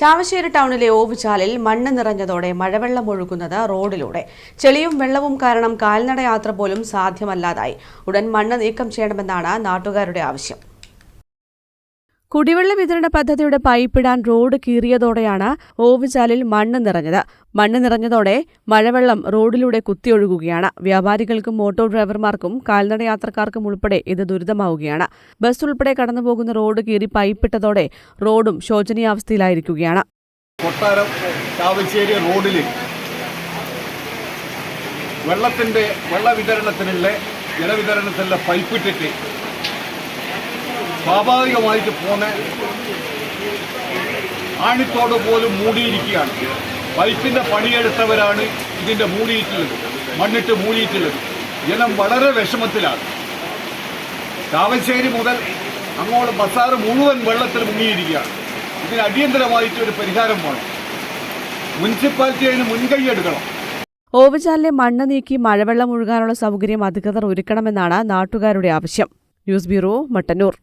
ചാവശ്ശേരി ടൗണിലെ ഓവുചാലിൽ മണ്ണ് നിറഞ്ഞതോടെ മഴവെള്ളം ഒഴുകുന്നത് റോഡിലൂടെ. ചെളിയും വെള്ളവും കാരണം കാൽനട യാത്ര പോലും സാധ്യമല്ലാതായി. ഉടൻ മണ്ണ് നീക്കം ചെയ്യണമെന്നാണ് നാട്ടുകാരുടെ ആവശ്യം. കുടിവെള്ള വിതരണ പദ്ധതിയുടെ പൈപ്പിടാൻ റോഡ് കീറിയതോടെയാണ് ഓവുചാലിൽ മണ്ണ് നിറഞ്ഞത്. മണ്ണ് നിറഞ്ഞതോടെ മഴവെള്ളം റോഡിലൂടെ കുത്തിയൊഴുകുകയാണ്. വ്യാപാരികൾക്കും ഓട്ടോ ഡ്രൈവർമാർക്കും കാൽനട യാത്രക്കാർക്കും ഉൾപ്പെടെ ഇത് ദുരിതമാവുകയാണ്. ബസ് ഉൾപ്പെടെ കടന്നുപോകുന്ന റോഡ് കീറി പൈപ്പിട്ടതോടെ റോഡും ശോചനീയാവസ്ഥയിലായിരിക്കുകയാണ്. കൊട്ടാരം റോഡിൽ വെള്ളത്തിന്റെ വെള്ള വിതരണത്തിനുള്ള ജലവിതരണത്തിനുള്ള പൈപ്പിട്ടിട്ട് സ്വാഭാവികമായിട്ട് പോന്ന ആണിത്തോട് പോലും മൂടിയിരിക്കുകയാണ്. പൈപ്പിന്റെ പണിയെടുത്തവരാണ് ഇതിന്റെ മൂടിയിട്ടുള്ളത് മണ്ണിട്ട് മൂടിയിട്ടുള്ളത്. ജനം വളരെ വിഷമത്തിലാണ്. താമശ്ശേരി മുതൽ അങ്ങോട്ട് ബസാറ് മുഴുവൻ വെള്ളത്തിൽ മുങ്ങിയിരിക്കുകയാണ്. ഇതിന് അടിയന്തരമായിട്ട് ഒരു പരിഹാരം വേണം. മുനിസിപ്പാലിറ്റി അതിന് മുൻകൈ എടുക്കണം. ഓവുചാലിലെ മണ്ണ് നീക്കി മഴവെള്ളം ഒഴുകാനുള്ള സൗകര്യം അധികൃതർ ഒരുക്കണമെന്നാണ് നാട്ടുകാരുടെ ആവശ്യം. News bureau Mattannur.